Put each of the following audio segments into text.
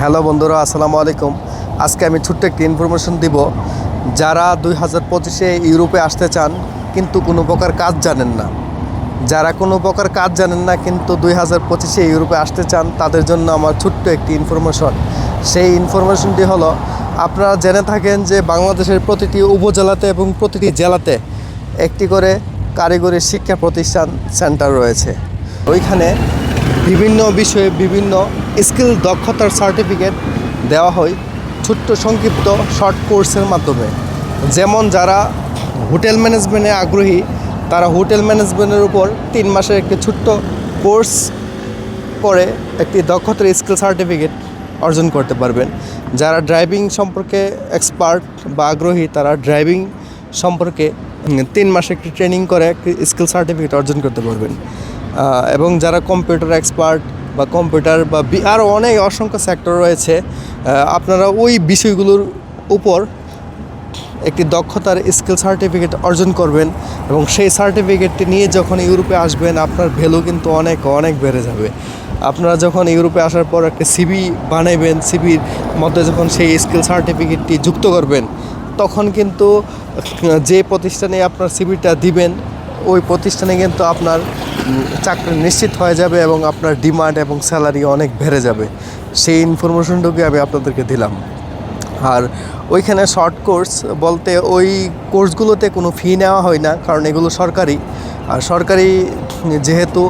Hello বন্ধুরা, আসসালামু আলাইকুম। আজকে আমি ছোট্ট একটি ইনফরমেশন দিব। যারা দুই হাজার পঁচিশে ইউরোপে আসতে চান, কিন্তু কোনো প্রকার কাজ জানেন না। যারা কোনো প্রকার কাজ জানেন না, কিন্তু দুই হাজার পঁচিশে ইউরোপে আসতে চান, তাদের জন্য আমার ছোট্ট একটি ইনফরমেশন সেই ইনফরমেশনটি হলো, আপনারা জেনে থাকেন যে বাংলাদেশের প্রতিটি উপজেলাতে এবং প্রতিটি জেলাতে একটি করে কারিগরি শিক্ষা প্রতিষ্ঠান সেন্টার রয়েছে। ওইখানে বিভিন্ন বিষয়ে বিভিন্ন স্কিল দক্ষতার সার্টিফিকেট দেওয়া হয় ছোট্ট সংক্ষিপ্ত শর্ট কোর্সের মাধ্যমে। যেমন যারা হোটেল ম্যানেজমেন্টে আগ্রহী, তারা হোটেল ম্যানেজমেন্টের উপর তিন মাসের একটি ছোট্ট কোর্স করে একটি দক্ষতার স্কিল সার্টিফিকেট অর্জন করতে পারবেন। যারা ড্রাইভিং সম্পর্কে এক্সপার্ট বা আগ্রহী, তারা ড্রাইভিং সম্পর্কে তিন মাসে একটি ট্রেনিং করে একটি স্কিল সার্টিফিকেট অর্জন করতে পারবেন। এবং যারা কম্পিউটার এক্সপার্ট বা কম্পিউটার বা আরও অনেক অসংখ্য সেক্টর রয়েছে। আপনারা ওই বিষয়গুলোর উপর একটি দক্ষতার স্কিল সার্টিফিকেট অর্জন করবেন এবং সেই সার্টিফিকেটটি নিয়ে যখন ইউরোপে আসবেন, আপনার ভ্যালু কিন্তু অনেক অনেক বেড়ে যাবে। আপনারা যখন ইউরোপে আসার পর একটা সিবি বানাইবেন সিবির মধ্যে যখন সেই স্কিল সার্টিফিকেটটি যুক্ত করবেন, তখন কিন্তু যে প্রতিষ্ঠানে আপনার সিবিটা দিবেন, ওই প্রতিষ্ঠানে কিন্তু আপনার চাকরি নিশ্চিত হয়ে যাবে এবং আপনার ডিমান্ড এবং স্যালারি অনেক বেড়ে যাবে। সেই ইনফরমেশনটুকু আমি আপনাদেরকে দিলাম। আর ওইখানে শর্ট কোর্স বলতে ওই কোর্সগুলোতে কোনো ফি নেওয়া হয় না, কারণ এগুলো সরকারি। আর সরকারি যেহেতু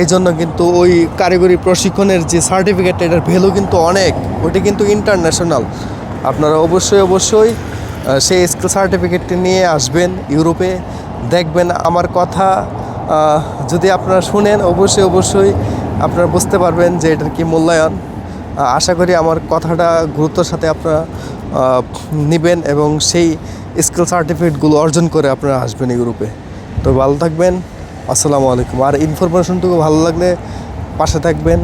এই জন্য কিন্তু ওই কারিগরি প্রশিক্ষণের যে সার্টিফিকেট এটার ভ্যালু কিন্তু অনেক। ওটি কিন্তু ইন্টারন্যাশনাল আপনারা অবশ্যই অবশ্যই সেই স্কিল সার্টিফিকেটটি নিয়ে আসবেন ইউরোপে। দেখবেন আমার কথা যদি আপনারা শুনেন, অবশ্যই অবশ্যই আপনারা বুঝতে পারবেন যে এটার কি মূল্যায়ন। আশা করি আমার কথাটা গুরুত্বর সাথে আপনারা নেবেন এবং সেই স্কিল সার্টিফিকেটগুলো অর্জন করে আপনারা আসবেন এই গ্রুপে। তো ভালো থাকবেন। আসসালামু আলাইকুম। আর ইনফরমেশনটুকু ভালো লাগলে পাশে থাকবেন।